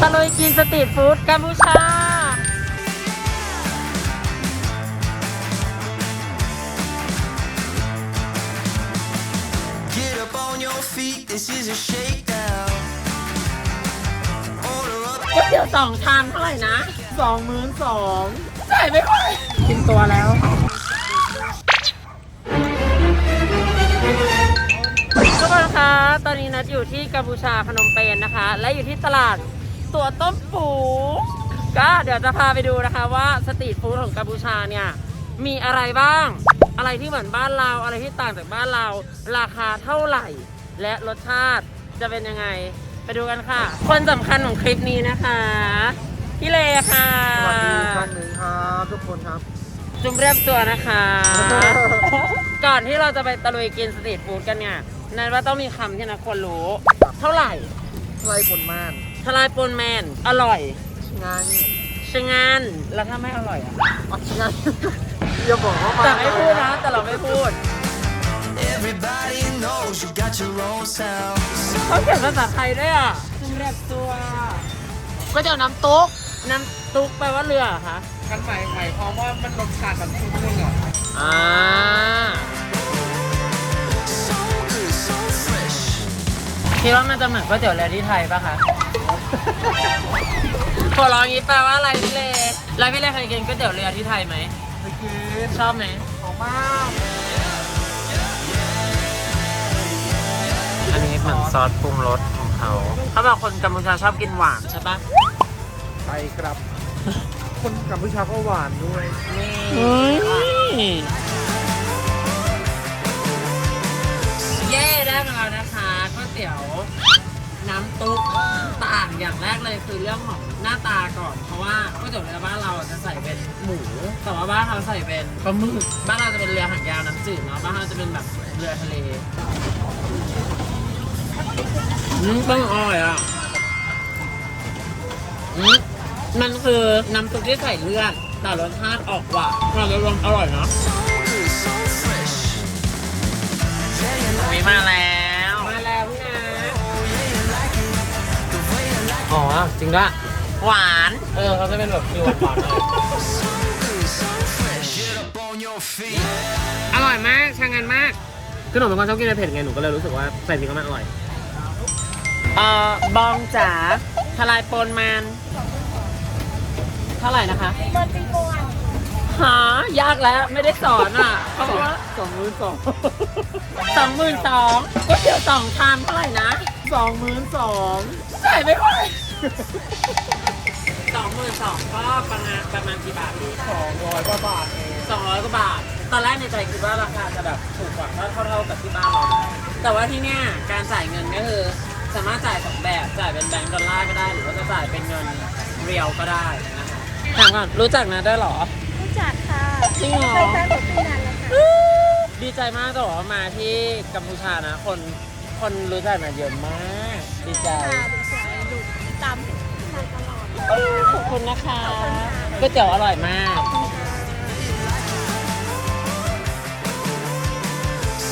ตะลุยกินสตรีทฟู้ดกัมพูชา Get up on your feet, this is a shakedown. Order up. ก๋วยเตี๋ยวสองชามเท่าไหร่นะสองหมื่นสองใช่ไม่ค่อยกินตัวแล้ว ทุกคนคะ ตอนนี้นัดอยู่ที่กัมพูชาพนมเปญนะคะ และอยู่ที่ตลาด ตัวต้มปูก็เดี๋ยวจะพาไปดูนะคะว่าสตรีทฟู้ดของกัมพูชาเนี่ยมีอะไรบ้าง อะไรที่เหมือนบ้านเรา อะไรที่ต่างจากบ้านเรา ราคาเท่าไหร่ และรสชาติจะเป็นยังไง ไปดูกันค่ะ คนสำคัญของคลิปนี้นะคะ พี่เลค่ะ สวัสดีครั้งหนึ่งครับทุกคนครับ จุ่มเรียบตัวนะคะ ก่อนที่เราจะไปตะลุยกินสตรีทฟู้ดกันเนี่ยนันว่าต้องมีคำที่นะคนรู้ เท่าไหร่ ไล่ผลม่าน ทลายปนแมน อร่อยงานชะงานแล้วถ้าไม่อร่อยอะอัดงานอย่าบอกว่ามาแต่ไม่พูดนะ แต่เราไม่พูด Everybody knows you got your own sound. เขาเขียนภาษาไทยด้วยอะจุ่มเรียบตัวก็จะน้ำตุ๊กน้ำตุ๊กแปลว่าเรือเหรอคะกันหมายหมายความว่ามันรสชาติแบบชุดนึงอะอ่า So good, so fresh. คิดว่ามันจะเหมือนก๋วยเตี๋ยวเรือที่ไทยปะคะ ขอร้องนี้แปลว่าอะไรพี่เลแล้วพี่เลเคยกินก๋วยเตี๋ยวเรือที่ไทยไหมไปกินชอบไหมหอมมากอันนี้เหมือนซอสปรุงรสของเขาเขาบอกคนกัมพูชาชอบกินหวานใช่ปะไปครับ คนกัมพูชาก็หวานด้วย นี่ อย่างแรกเลยคือเรื่องของหน้าตาก่อน เพราะว่าก๋วยเตี๋ยวเรือบ้านเราจะใส่เป็นหมู แต่ว่าบ้านเขาใส่เป็นปลาหมึกบ้านเราจะเป็นเรือหางยาวน้ำจืดเนาะบ้านเราจะเป็นแบบเรือทะเลอืมต้องอร่อยอะอืมมันคือน้ำซุปที่ใส่เลือดแต่รสชาติออกหวานแต่รวมอร่อยเนาะ So good, so fresh. Yeah, you มี like มาแล้ว like อ๋อจริงด้วยหวาน เออเขาจะเป็นแบบฟิวหวานๆหน่อย it. So good, so fresh. Get up on your feet. อร่อยมากช่างงานมากคือหนูเป็นคนชอบกินอะไรเผ็ดไงหนูก็เลยรู้สึกว่าใส่พริกก็มันอร่อย เอ่อบองจ๋าทลายปนมันเท่าไหร่นะคะเบิร์ติโกนหายากแล้วไม่ได้สอนอะเขาบอกว่าสองหมื่นสองสองหมื่นสองก๋วยเตี๋ยวสองชามเท่าไหร่นะสองหมื่นสองใส่ไม่ค่อย สองหมื่นสองก็ประมาณประมาณกี่บาทดีสองร้อยกว่าบาทเองสองร้อยกว่าบาท ตอนแรกในใจคิดว่าราคาจะแบบถูกกว่าเท่าเท่าเท่ากับที่บ้านเรานะแต่ว่าที่เนี่ยการจ่ายเงินก็คือ สามารถจ่ายสองแบบจ่ายเป็นแบงก์ดอลลาร์ก็ได้ หรือว่าจะจ่ายเป็นเงินเรียวก็ได้นะคะถามก่อนรู้จักนะได้วยเหรอ รู้จักค่ะจริงเหรอ เคยแฟนผมตั้งนานแล้วค่ะดีใจมากแต่ว่ามาที่กัมพูชานะ คนคนรู้จักนะเยอะมาก ดีใจ ค่ะ ดูเสียงดูตามทางตลอดขอบคุณนะคะก๋วยเตี๋ยวอร่อยมาก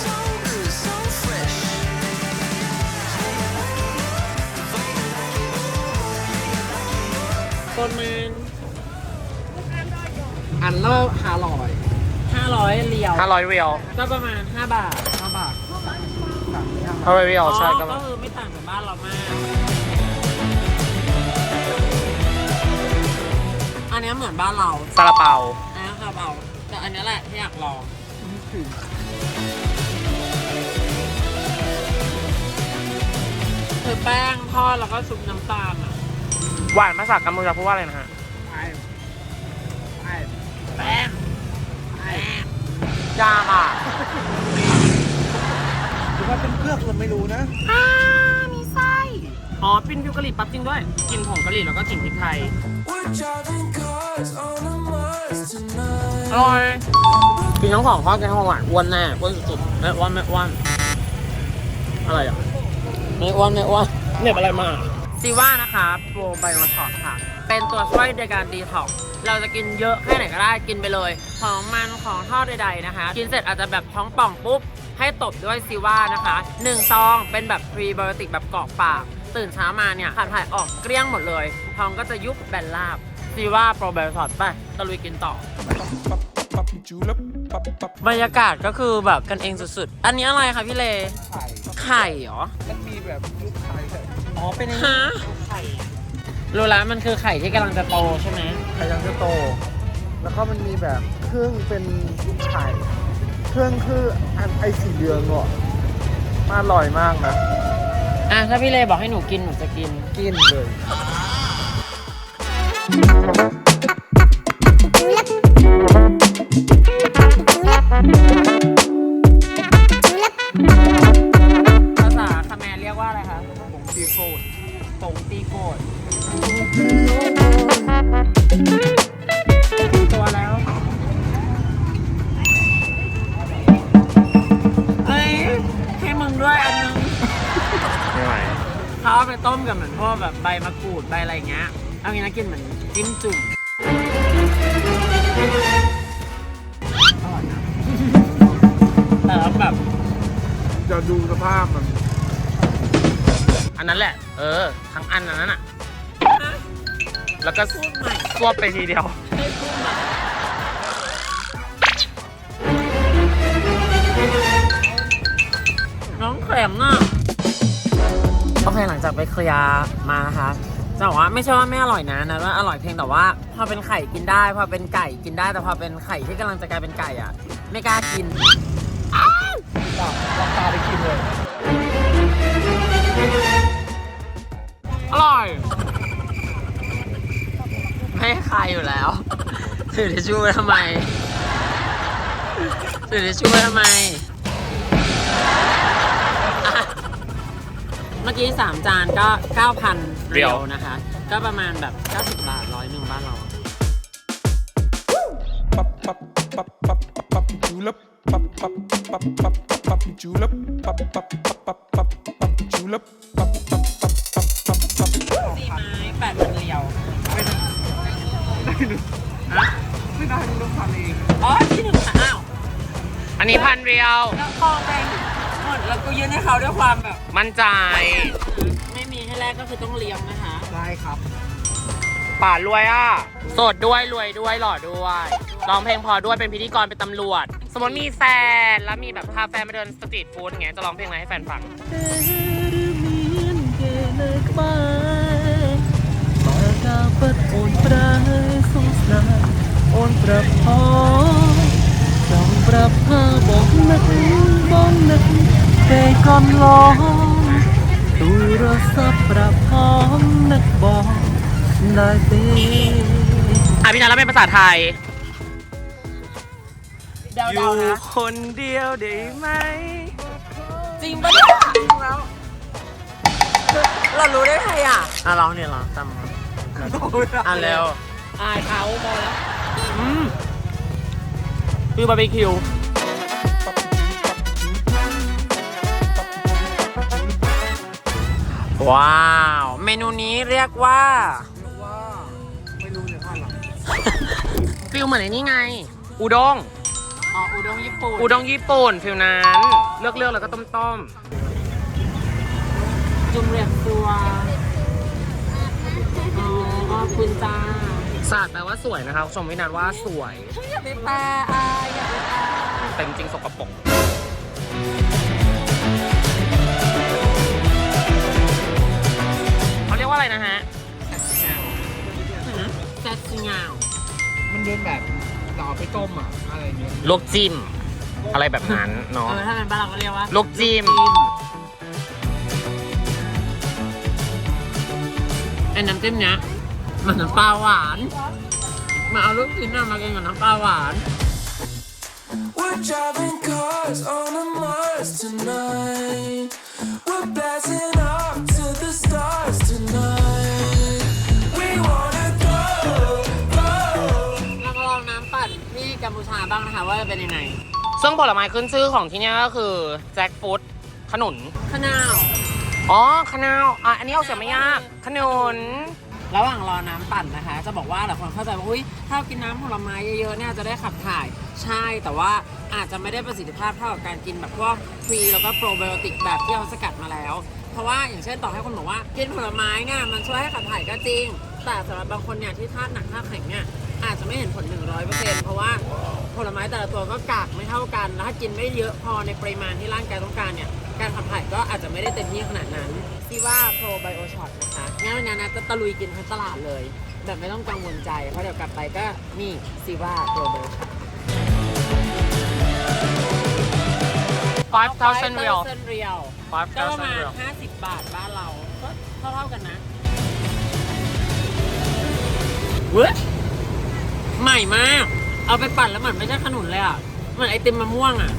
So good, so fresh. คนมันอันละห้าร้อยห้าร้อยเรียวห้าร้อยเรียลก็ประมาณห้าบาทห้าบาทสามห้าห้าร้อยเรียลใช่อ๋อก็ ก็คือไม่ต่างจากบ้านเรามาก อันเนี้ยเหมือนบ้านเราซาลาเปา อันนี้คาราบาวแต่อันเนี้ยแหละที่อยากลองคือแป้งทอดแล้วก็ซุปน้ำตาลอะหวานภาษากัมพูชาพูดว่าอะไรนะฮะไปไปแป้งแป้งยากอะ หรือว่าเป็นเครื่องเราไม่รู้นะอ่ามีไส้ อ๋อปิ้นพิวกะหรี่ปั๊บจริงด้วย กินผงกะหรี่แล้วก็กลิ่นพริกไทย We're driving cars on a Mars tonight. อร่อยกินทั้งของทอดกินทั้งของหวานอ้วนแน่อ้วนสุดๆไม่อ้วนไม่อ้วนอะไรอะไม่อ้วนไม่อ้วนเหน็บอะไรมาซีว่านะคะโปรไบโอช็อตค่ะ เป็นตัวช่วยในการดีท็อกซ์เราจะกินเยอะแค่ไหนก็ได้กินไปเลย ของมันของทอดใดๆนะคะ กินเสร็จอาจจะแบบท้องป่องปุ๊บ ให้ตบด้วยซีว่านะคะ1ซองเป็นแบบพรีไบโอติกแบบกรอกปาก ตื่นเช้ามาเนี่ยขับถ่ายออกเกลี้ยงหมดเลย ท้องก็จะยุบแบนราบ ซีว่าโปรไบโอทอดไปตะลุยกินต่อ Pop julep, pop pop. บรรยากาศก็คือแบบกันเองสุดๆ อันนี้อะไรคะพี่เล ไข่ไข่เหรอ มันมีแบบลูกไข่แต่อ๋อเป็นฮะรู้แล้วมันคือไข่ที่กำลังจะโตใช่ไหม ไข่ยังจะโต แล้วก็มันมีแบบเครื่องเป็นไข่เครื่องคืออันไอสีเหลืองอะมันอร่อยมากนะ อะถ้าพี่เลบอกให้หนูกินหนูจะกิน กินเลย กับเหมือนพวกแบบใบมะกรูดใบอะไรเงี้ยเอางี้นะกินเหมือนจิ้มจุ่มอร่อยนะแต่แล้วแบบจะดูสภาพมัน อันนั้นแหละ เออ ทั้งอันอันนั้นอะ แล้วก็พูดใหม่ซวบไปทีเดียว ให้พูดใหม่น้องแข็มอะ โอเคหลังจากไปเคลียร์มานะคะจะบอกว่าไม่ใช่ว่าไม่อร่อยนะนะว่าอร่อยเพียงแต่ว่า พอเป็นไข่กินได้ พอเป็นไก่กินได้แต่พอเป็นไข่ที่กำลังจะกลายเป็นไก่อะ ไม่กล้ากินจับราคาไปกินเลย อร่อย ไม่ให้ใครอยู่แล้วถือทิชชู่ไว้ทำไมถือทิชชู่ไว้ทำไม เมื่อกี้ 3 จานก็ 9,000เรีเรียยววนะคะ ก็ประมาณแบบ 90 บาทร้อยหนึ่งบ้านเรา Pop pop pop pop pop pop julep, pop pop pop pop pop julep, pop pop pop pop pop julep, pop pop pop pop pop pop. สี่ไม้แปดพันเรียวไม่ได้ต้องทำเองอ๋อที่หนึ่งค่ะอ้าวอันนี้พันเรียวแล้วคองแดงหมด แล้วกูยื่นให้เขาด้วยความแบบ มั่นใจ ไม่มีให้แรกก็คือต้องเลี้ยงนะคะ ได้ครับ ป่ารวยอะ โสดด้วยรวยด้วยหล่อด้วยร้องเพลงพอด้วยเป็นพิธีกรเป็นตำรวจ สมมติมีแฟนแล้วมีแบบพาแฟนมาเดินสตรีทฟู้ดอย่างเงี้ยจะร้องเพลงอะไรให้แฟนฟัง te kon lo tu rasa prapha nak bong nai te อะพี่นัทแล้วเป็นภาษาไทยเดาอๆยู่นะ คนเดียวได้ไหม จริงปะเนี่ยจริงแล้ว เรารู้ได้ไงอะอะร้องเนี่ยร้องตามมาอะเร็วอายเขาพอแล้ว อืมคือ บาร์บีคิว ว้าว เมนูนี้เรียกว่าว่าไม่รู้เนี่ยท่านหรอฟิลเหมือนไอ้นี่ไงอุด้ง อ๋ออุด้งญี่ปุ่นอุด้งญี่ปุ่นฟิลนั้น เลือกเลือกๆแล้วก็ต้มต้มจุ่มเรียบตัวอ๋อขอบคุณจ้าๆศาสตร์แปลว่าสวยนะครับชมวินัทว่าสวย อย่าไปแปลอายอย่าไปแปล แต่จริงๆสกปรก รียกว่าอะไรนะฮะแซ่บซิงาวมันเดินแบบเราเอาไปต้มอะอะไรเงี้ยลวกจิ้ม อะไรแบบนั้นเนาะเออถ้าเป็นบ้านเราก็เรียกว่าลวกจิ้ม ไอ้น้ำจิ้มเนี้ยมันน้ำปลาหวาน มาเอาลูกชิ้นน่ะมากินกับน้ำปลาหวาน We're driving cars on a Mars tonight. We're blasting off บ้างนะคะ ว่าจะเป็นยังไงซึ่งผลไม้ขึ้นชื่อของที่เนี่ยก็คือแจ็คฟรุตขนุนข้าวหนาวอ๋อขนาวอะอันนี้เอาเสียงไม่ยากขนุน ระหว่างรอน้ำปั่นนะคะ จะบอกว่าหลายคนเข้าใจว่าอุ้ยถ้ากินน้ำผลไม้เยอะๆเนี่ยจะได้ขับถ่ายใช่แต่ว่าอาจจะไม่ได้ประสิทธิภาพเท่ากับการกินแบบพวกฟรีแล้วก็โปรไบโอติกแบบที่เขาสกัดมาแล้ว เพราะว่าอย่างเช่นต่อให้คนบอกว่ากินผลไม้เนี่ยมันช่วยให้ขับถ่ายก็จริง แต่สำหรับบางคนเนี่ยที่ธาตุหนักธาตุแข็งเนี่ยอาจจะไม่เห็นผล 100%เพราะว่าผลไม้แต่ละตัวก็กากไม่เท่ากันแล้วถ้ากินไม่เยอะพอในปริมาณที่ร่างกายต้องการเนี่ยการขับถ่ายก็อาจจะไม่ได้เต็มที่ขนาดนั้นซีว่าโปรไบโอช็อตนะคะงั้นวันนี้นะจะตะลุยกินทั้งตลาดเลย แบบไม่ต้องกังวลใจ เพราะเดี๋ยวกลับไปก็นี่ซีว่าโปรไบโอช็อต 5,000 real เรียลก็ประมา5,000 ณ real 50 บาทบ้านเราก็เท่าๆกันนะ เว้ยใหม่มาก เอาไปปั่นแล้วเหมือนไม่ใช่ขนุนเลยอะเหมือนไอติมมะม่วงอะ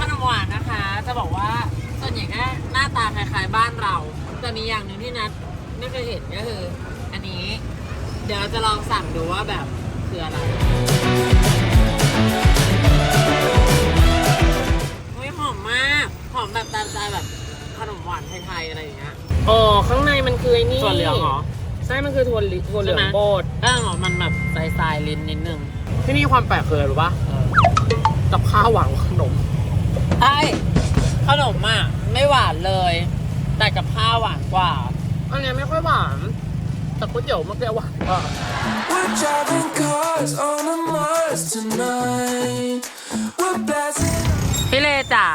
ขนมหวานนะคะ จะบอกว่าส่วนใหญ่ก็หน้าตาคล้ายๆบ้านเรา แต่มีอย่างหนึ่งที่นัดไม่เคยเห็นก็คือ อันนี้ เดี๋ยวเราจะลองสั่งดูว่าแบบ คืออะไรเฮ้ยหอมมาก หอมแบบตามใจแบบขนมหวานไทยๆอะไรอย่างเงี้ยอ๋อข้างในมันคือไอ้นี่ถั่วเหลืองเหรอ ใช่มันคือถั่วเหลืองถั่วเหลืองใช่ไหม โบดก็หอมมันแบบทรายๆลิ้นนิดนึงที่นี่ความแปลกคืออะไรรู้ปะกับข้าวหวานขนม ใช่ขนมอะไม่หวานเลย แต่กับข้าวหวานกว่า อันเนี้ยไม่ค่อยหวานแต่ก๋วยเตี๋ยวเมื่อกี้หวานกว่า We're driving cars on a Mars tonight. We're blasting. พี่เลจ๋า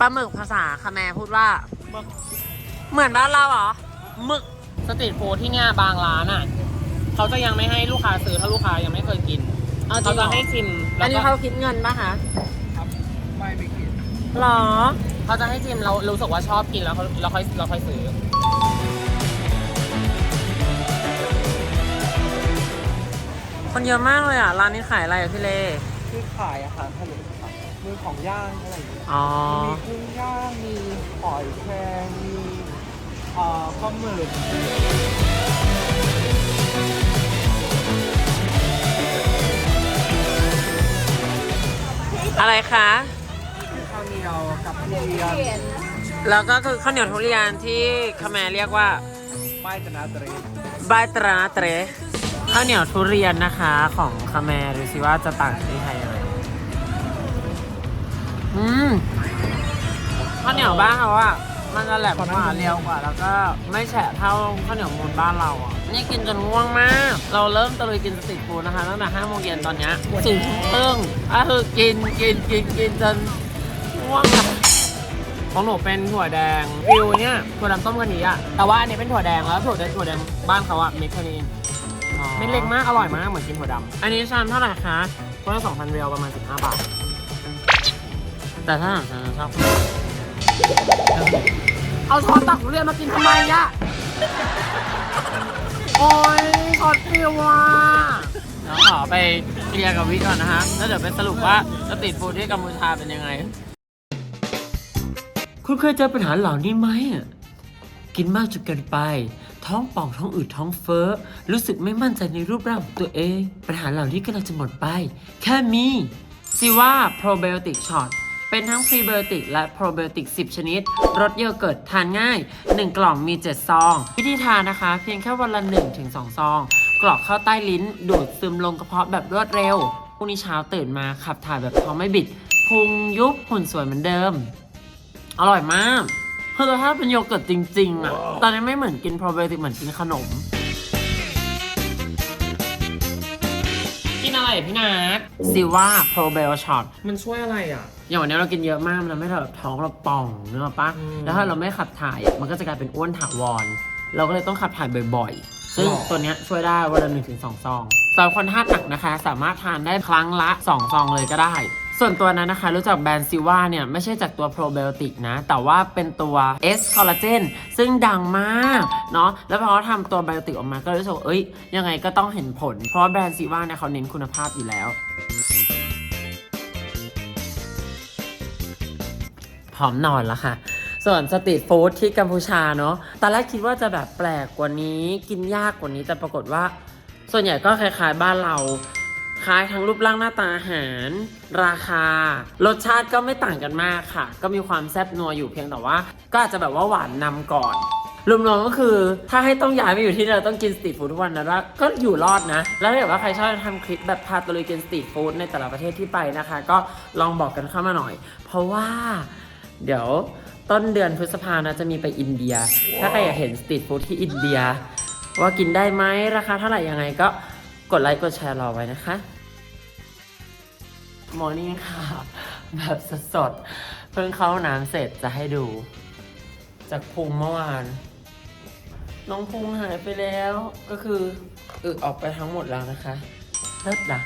ปลาหมึกภาษาคาแมร์พูดว่า เหมือนบ้านเราเหรอหมึกสตรีทฟู้ดที่เนี่ยบางร้านอะ เขาจะยังไม่ให้ลูกค้าซื้อถ้าลูกค้ายังไม่เคยกิน เอาจริเขางเหรอจะให้ชิมอัแล้นวนี้ก็เขาคิดเงินปะคะไม่ไม่กินหรอ เขาจะให้ชิมเรารู้สึกว่าชอบกินแล้วเขาเราค่อยเราค่อยซื้อ คนเยอะมากเลยอะ ร้านนี้ขายอะไรอะพี่เลที่ขายอาหารทะเลครับมีของย่างอะไรอย่างเงี้ยอ๋อ มีกุ้งย่าง มีหอยแครงมีเอ่อปลาหมึกอะไรคะ ข้าวเหนียวกับทุเรียนแล้วก็คือข้าวเหนียวทุเรียนที่คาแมร์เรียกว่าไม่ตนาตรี บายตราเตร ข้าวเหนียวทุเรียนนะคะของคาแมร์ดูสิว่าจะต่างจากที่ไทยยังไงอืมข้าวเหนียวบ้านเขาอะมันจะแหลมกว่าเรียวกว่า แล้วก็ไม่แฉะเท่าข้าวเหนียวมูลบ้านเราอะนี่กินจนง่วงมาก เราเริ่มตะลุยกินสตรีทฟู้ดนะคะตั้งแต่ห้าโมงเย็นตอนเนี้ยสี่ทุ่มครึ่งก็คือกินกินกินกินจนง่วงอะของหนูเป็นถั่วแดงฟิวเนี่ยถั่วดำต้มกะทิอะแต่ว่าอันนี้เป็นถั่วแดงแล้วถั่วแดงถั่วแดงบ้านเขาอะเม็ดแค่นี้ เม็ดเล็กมาก อร่อยมาก เหมือนกินถั่วดำอันนี้ชามเท่าไหร่คะคนละสองพันเรียวประมาณสิบห้าบาท แต่ถ้าฉันชอบเอาช้อนตักทุเรียนมากินทำไมอะโอ้ยช็อตฟิวว่ะเดี๋ยวขอไปเคลียร์กับวิก่อนนะฮะ แล้วเดี๋ยวไปสรุปว่าสตรีทฟู้ดที่กัมพูชาเป็นยังไง คุณเคยเจอปัญหาเหล่านี้ไหมอะกินมากจนเกินไป ท้องป่องท้องอืดท้องเฟ้อ รู้สึกไม่มั่นใจในรูปร่างของตัวเอง ปัญหาเหล่านี้กำลังจะหมดไป แค่มีซิว่าโปรไบโอติกช็อตเป็นทั้งพรีไบโอติกและโปรไบโอติก 10 ชนิด รสโยอเกิร์ตทานง่าย 1 กล่องมี 7 ซอง วิธีทานนะคะ เพียงแค่วันละ 1-2 ซอง กรอกเข้าใต้ลิ้น ดูดซึมลงกระเพาะแบบรวดเร็วพรุ่งนี้เช้าตื่นมาขับถ่ายแบบท้องไม่บิด พุงยุบหุ่นสวยเหมือนเดิม อร่อยมาก คือถ้าเป็นโยเกิร์ตจริง ๆอะตอนนี้ไม่เหมือนกินโปรไบโอติกเหมือนกินขนม กินอะไรอะพี่นัทซิว่าโปรไบโอช็อต มันช่วยอะไรอะ อย่างวันนี้เรากินเยอะมากมันทำให้เราแบบท้องเราป่องเนื้ออกปะอืมแล้วถ้าเราไม่ขับถ่ายอะมันก็จะกลายเป็นอ้วนถาวร เราก็เลยต้องขับถ่ายบ่อยๆ ซึ่งหรอ ตัวเนี้ยช่วยได้วันละหนึ่งถึงสองซองสำหรับคนธาตุหนักนะคะ สามารถทานได้ครั้งละ2ซองเลยก็ได้ ส่วนตัวนั้นนะคะ รู้จักแบรนด์ซิว่าเนี่ย ไม่ใช่จากตัวโปรไบโอติกนะ แต่ว่าเป็นตัว S collagen ซึ่งดังมากเนาะแล้วพอเขาทำตัวไบโอติกออกมาก็รู้สึกเอ้ย ยังไงก็ต้องเห็นผล เพราะแบรนด์ซิว่าเนี่ยเขาเน้นคุณภาพอยู่แล้ว พร้อมนอนแล้วค่ะส่วนสตรีทฟู้ดที่กัมพูชาเนาะ ตอนแรกคิดว่าจะแบบแปลกกว่านี้ กินยากกว่านี้ แต่ปรากฏว่า ส่วนใหญ่ก็คล้ายๆบ้านเรา คล้ายทั้งรูปร่างหน้าตาอาหาร ราคา รสชาติก็ไม่ต่างกันมากค่ะ ก็มีความแซ่บนัวอยู่เพียงแต่ว่า ก็อาจจะแบบว่าหวานนำก่อนรวมๆก็คือ ถ้าให้ต้องย้ายมาอยู่ที่เราต้องกินสตรีทฟู้ดทุกวันนะว่าก็อยู่รอดนะ แล้วถ้าเกิดว่าใครชอบทำคลิปแบบพาตะลุยกินสตรีทฟู้ดในแต่ละประเทศที่ไปนะคะ ก็ลองบอกกันเข้ามาหน่อย เพราะว่า เดี๋ยวต้นเดือนพฤษภานะจะมีไปอินเดีย ถ้าใครอยากเห็นสตรีทฟู้ดที่อินเดีย ว่ากินได้ไหมราคาเท่าไหร่ยังไงก็ กดไลค์กดแชร์รอไว้นะคะมอร์นิ่งค่ะ แบบสดๆ เพิ่งเข้าน้ำเสร็จจะให้ดู จากพุงเมื่อวาน น้องพุงหายไปแล้ว ก็คืออึออกไปทั้งหมดแล้วนะคะเลิศละ